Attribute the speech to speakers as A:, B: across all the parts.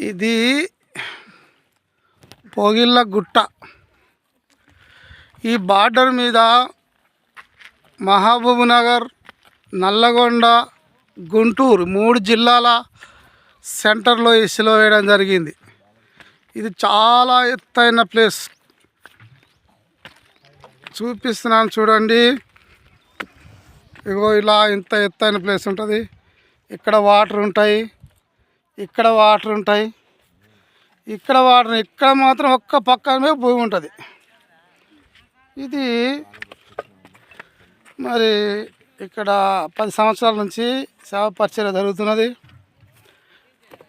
A: ఇది పొగిళ్ళ గుట్ట. ఈ బార్డర్ మీద మహబూబ్ నగర్ నల్లగొండ గుంటూరు మూడు జిల్లాల సెంటర్లో ఈ సిలువ వేయడం జరిగింది. ఇది చాలా ఎత్తైన ప్లేస్. చూపిస్తున్నాను చూడండి. ఇగో ఇలా ఇంత ఎత్తైన ప్లేస్ ఉంటుంది. ఇక్కడ వాటర్ ఉంటాయి. ఇక్కడ వాటర్ ఉంటాయి. ఇక్కడ వాటర్ ఇక్కడ మాత్రం ఒక్క పక్కనే భూమి ఉంటుంది. ఇది మరి ఇక్కడ పది సంవత్సరాల నుంచి సేవ పరిచయం జరుగుతున్నది.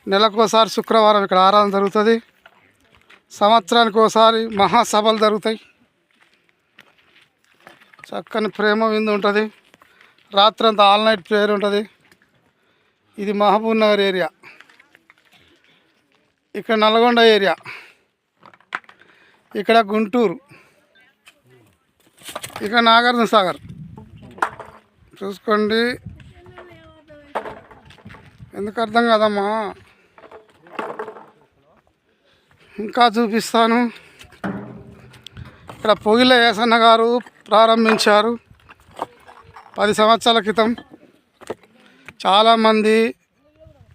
A: నెలకోసారి శుక్రవారం ఇక్కడ ఆరాధన జరుగుతుంది. సంవత్సరానికి ఒకసారి మహాసభలు జరుగుతాయి. చక్కని ప్రేమ విందు ఉంటుంది. రాత్రంతా ఆల్ నైట్ ప్రేయర్ ఉంటుంది. ఇది మహబూబ్ నగర్ ఏరియా. ఇక్కడ నల్గొండ ఏరియా. ఇక్కడ గుంటూరు. ఇక నాగార్జున సాగర్. చూసుకోండి. ఎందుకు అర్థం కాదమ్మా? ఇంకా చూపిస్తాను. ఇక్కడ పొగిల యేసన్న గారు ప్రారంభించారు. పది సంవత్సరాల క్రితం. చాలామంది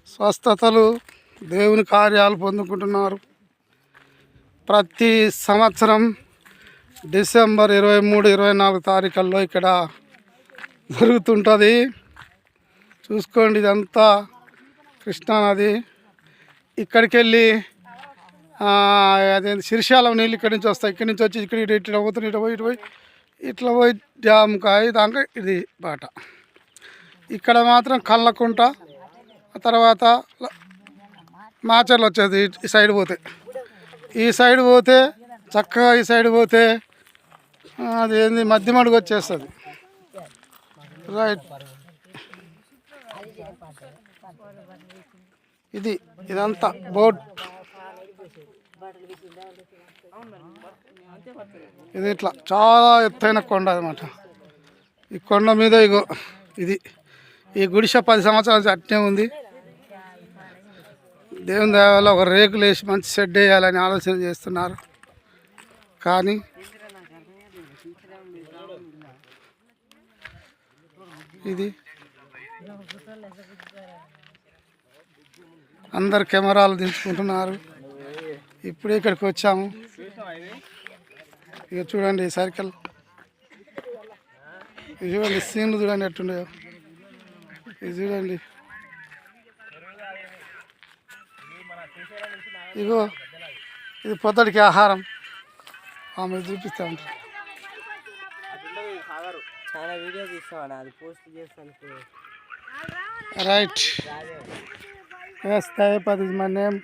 A: స్వస్థతలు దేవుని కార్యాలు పొందుకుంటున్నారు. ప్రతి సంవత్సరం డిసెంబర్ ఇరవై మూడు ఇరవై నాలుగు తారీఖుల్లో ఇక్కడ జరుగుతుంటుంది. చూసుకోండి ఇదంతా కృష్ణానది ఇక్కడికి వెళ్ళి అదే శిరిశాలం నీళ్ళు ఇక్కడి నుంచి వస్తాయి. ఇక్కడి నుంచి వచ్చి ఇక్కడ ఇటు ఇట్లా పోతుంది ఇటు పోయి ఇటు పోయి ఇట్లా పోయి జామకాయ దాకా ఇది బాట. ఇక్కడ మాత్రం కళ్ళకుంట తర్వాత మాచర్లు వచ్చేది ఈ సైడ్ పోతే. ఈ సైడ్ పోతే చక్కగా ఈ సైడ్ పోతే అది ఏంది మధ్య మడుగు వచ్చేస్తుంది. రైట్ ఇది ఇదంతా బోట్. ఇది ఇట్లా చాలా ఎత్తైన కొండ అనమాట ఈ కొండ మీద ఇగో ఇది. ఈ గుడిసె పది సంవత్సరాల నుంచి అట్నే ఉంది. దేవుని దయ ఒక రేకులు వేసి మంచి షెడ్ వేయాలని ఆలోచన చేస్తున్నారు. కానీ ఇది అందరు కెమెరాలు దించుకుంటున్నారు. ఇప్పుడే ఇక్కడికి వచ్చాము. ఇక చూడండి సర్కిల్. ఇది చూడండి సీన్లు చూడండి ఎట్టుండే ఇది చూడండి. ఇగో ఇది పొద్దుటికి ఆహారం. ఆమె చూపిస్తా ఉంటారు.
B: చాలా వీడియో తీస్తామని అది పోస్ట్ చేస్తాను
A: right S Dayapati is my name